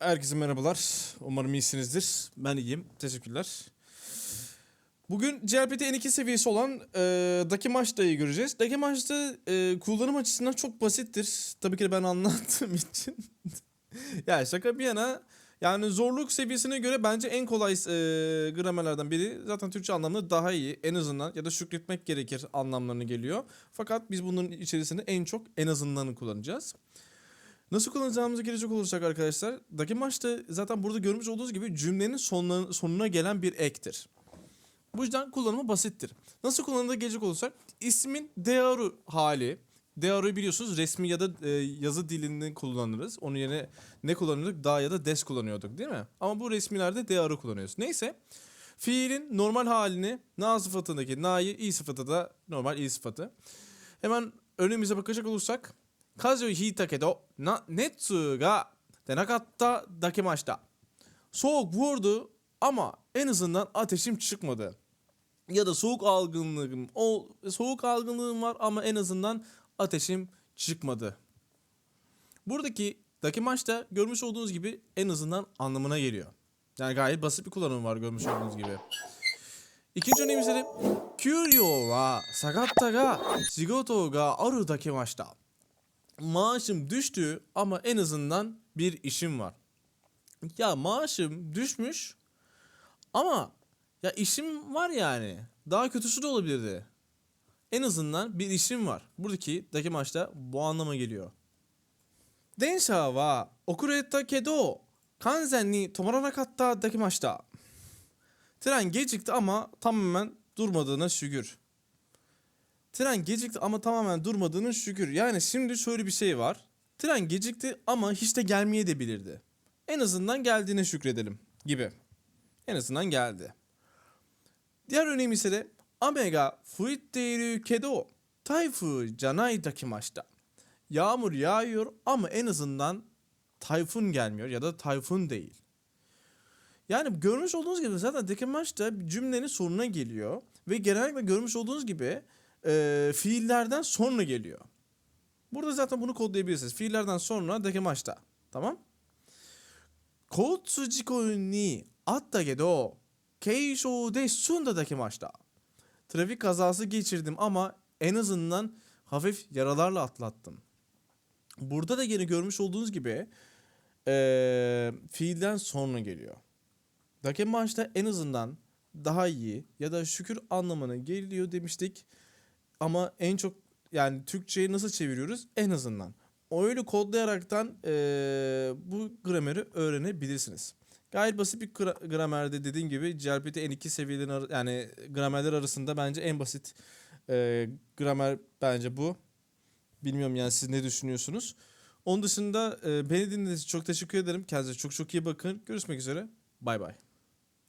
Herkese merhabalar. Umarım iyisinizdir. Ben iyiyim. Teşekkürler. Bugün CLPT N2 seviyesi olan e, Daki Maçta'yı göreceğiz. Daki Maçta e, kullanım açısından çok basittir. Tabii ki de ben anlattığım için. ya şaka bir yana yani zorluk seviyesine göre bence en kolay e, gramerlerden biri. Zaten Türkçe anlamları daha iyi. En azından ya da şükretmek gerekir anlamlarını geliyor. Fakat biz bunun içerisinde en çok en azındanı kullanacağız. Nasıl kullanacağımıza gelecek olursak arkadaşlar, Daki maçta zaten burada görmüş olduğunuz gibi cümlenin sonuna, sonuna gelen bir ektir. Bu yüzden kullanımı basittir. Nasıl kullanımına gelecek olursak, ismin dearu hali, dearu'yu biliyorsunuz resmi ya da e, yazı dilini kullanırız. Onun yerine ne kullanıyorduk? Da ya da des kullanıyorduk değil mi? Ama bu resmilerde dearu kullanıyoruz. Neyse, fiilin normal halini na sıfatındaki na'yı i sıfatı da normal i sıfatı. Hemen önümüze bakacak olursak, 風邪をひいたけどな熱が出なかっただけました。Soğuk vurdu ama en azından ateşim çıkmadı. Ya da soğuk algınlığım, o soğuk algınlığım var ama en azından ateşim çıkmadı. Buradaki daki maçta görmüş olduğunuz gibi en azından anlamına geliyor. Yani gayet basit bir kullanım var görmüş olduğunuz gibi. İkinci örneğimiz de 給料は下がったが仕事があるだけました。 maaşım düştü ama en azından bir işim var. Ya maaşım düşmüş ama ya işim var yani. Daha kötüsü de olabilirdi. En azından bir işim var. Buradaki daki maçta bu anlama geliyor. Densha wa okureta kedo kanzen ni tomaranakatta daki maçta. Tren gecikti ama tamamen durmadığına şükür. Tren gecikti ama tamamen durmadığının şükür. Yani şimdi şöyle bir şey var. Tren gecikti ama hiç de gelmeye de bilirdi. En azından geldiğine şükredelim gibi. En azından geldi. Diğer örneğim ise de Ame ga fuitteiru kedo tayfu janai dakimashita. Yağmur yağıyor ama en azından tayfun gelmiyor ya da tayfun değil. Yani görmüş olduğunuz gibi zaten Dekimaç'ta cümlenin sonuna geliyor. Ve genellikle görmüş olduğunuz gibi e, fiillerden sonra geliyor. Burada zaten bunu kodlayabilirsiniz. Fiillerden sonra dekemaçta. Tamam? Kotsujikou ni atta gedo keishou de sunda dekemaçta. Trafik kazası geçirdim ama en azından hafif yaralarla atlattım. Burada da yine görmüş olduğunuz gibi e, fiilden sonra geliyor. Dakemaçta en azından daha iyi ya da şükür anlamına geliyor demiştik. Ama en çok yani Türkçe'yi nasıl çeviriyoruz? En azından. Öyle kodlayaraktan eee, bu grameri öğrenebilirsiniz. Gayet basit bir gra- gramerde dediğim gibi CLPT N2 seviyelerin ar- yani gramerler arasında bence en basit eee, gramer bence bu. Bilmiyorum yani siz ne düşünüyorsunuz? Onun dışında eee, beni dinlediğiniz için çok teşekkür ederim. Kendinize çok çok iyi bakın. Görüşmek üzere. Bay bay.